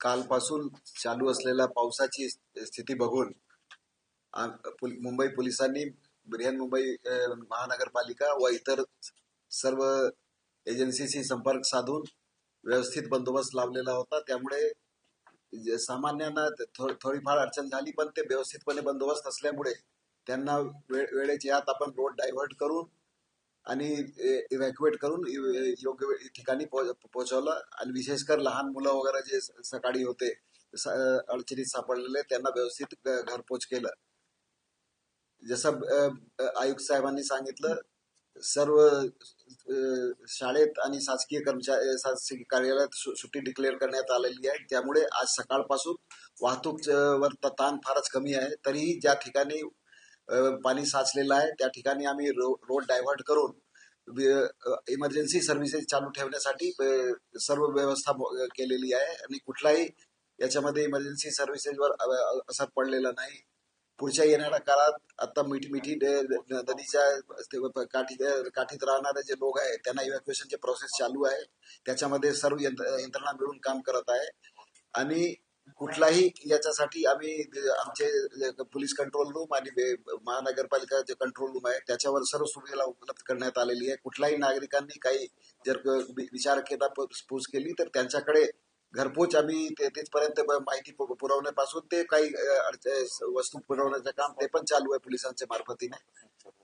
कालपासून चालू असलेल्या पावसाची स्थिती बघून पुल- मुंबई पोलिसांनी बृहन्मुंबई मुंबई महानगरपालिका व इतर सर्व एजन्सीशी संपर्क साधून व्यवस्थित बंदोबस्त लावलेला होता. त्यामुळे जे सामान्यांना थो- थोडीफार अडचण झाली पण ते व्यवस्थितपणे बंदोबस्त असल्यामुळे त्यांना वेळेच्या आत आपण रोड डायव्हर्ट करून आणि इव्हॅक्युएट करून योग्य ठिकाणी पोहोचवलं. आणि विशेषकर लहान मुलं वगैरे जे स- सकाळी होते स- अडचणीत सापडलेले त्यांना व्यवस्थित घरपोच केलं. जसं आयुक्त साहेबांनी सांगितलं सर्व शाळेत आणि शासकीय कर्मचारी शासकीय कार्यालयात सु- सुट्टी डिक्लेअर करण्यात आलेली आहे. त्यामुळे आज सकाळपासून वाहतूक वर ताण फारच कमी आहे. तरीही ज्या ठिकाणी पाणी साचलेलं आहे. त्या ठिकाणी आम्ही रो रोड डायव्हर्ट करून इमर्जन्सी सर्व्हिसेस चालू ठेवण्यासाठी सर्व व्यवस्था केलेली आहे. आणि कुठलाही याच्यामध्ये इमर्जन्सी सर्व्हिसेसवर असर पडलेला नाही. पुढच्या येणाऱ्या काळात आता मिठी मिठी नदीच्या काठी काठीत राहणारे जे लोक आहेत त्यांना इव्हॅक्युएशनचे प्रोसेस चालू आहे. त्याच्यामध्ये सर्व यंत्र- यंत्रणा मिळून काम करत आहे. आणि कुठलाही याच्यासाठी आम्ही आमचे पोलीस कंट्रोल रूम आणि बे- महानगरपालिका जे कंट्रोल रूम आहे त्याच्यावर सर्व सुविधा उपलब्ध करण्यात आलेली आहे. कुठल्याही नागरिकांनी काही जर विचार केला पूस केली तर त्यांच्याकडे घरपोच आम्ही ते तिथपर्यंत माहिती पु- पुरवण्यापासून ते काही वस्तू पुरवण्याचं काम ते पण चालू आहे पोलिसांच्या मार्फतीने.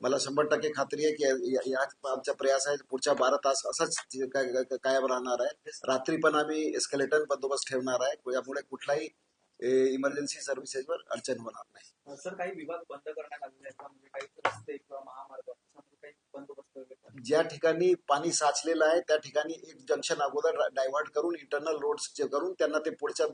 मला शंभर टक्के खात्री आहे की या- आमचा प्रयास आहे पुढच्या बारा तास असाच काय- काय- कायम राहणार आहे. रात्री पण आम्ही एस्केलेटन बंदोबस्त ठेवणार आहे. यामुळे कुठलाही इमर्जन्सी सर्व्हिसेसवर अडचण होणार नाही. सर काही विभाग बंद करण्यात आलेले? म्हणजे काही रस्ते किंवा महामार्ग ज्या ठिकाणी पाणी साचलेलं आहे त्या ठिकाणी एक जंक्शन अगोदर डायव्हर्ट करून इंटरनल रोड्स करून त्यांना ते पुढच्या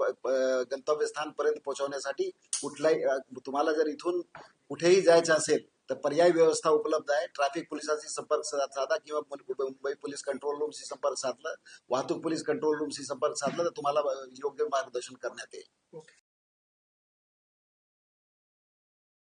गंतव्यस्थानपर्यंत पोहोचवण्यासाठी कुठलाही तुम्हाला जर इथून कुठेही जायचं असेल तर पर्यायी व्यवस्था उपलब्ध आहे. ट्रॅफिक पोलिसांशी संपर्क साधा किंवा मुंबई पोलीस कंट्रोल रूमशी संपर्क साधला. वाहतूक पोलीस कंट्रोल रूमशी संपर्क साधला तर तुम्हाला योग्य मार्गदर्शन करण्यात येईल.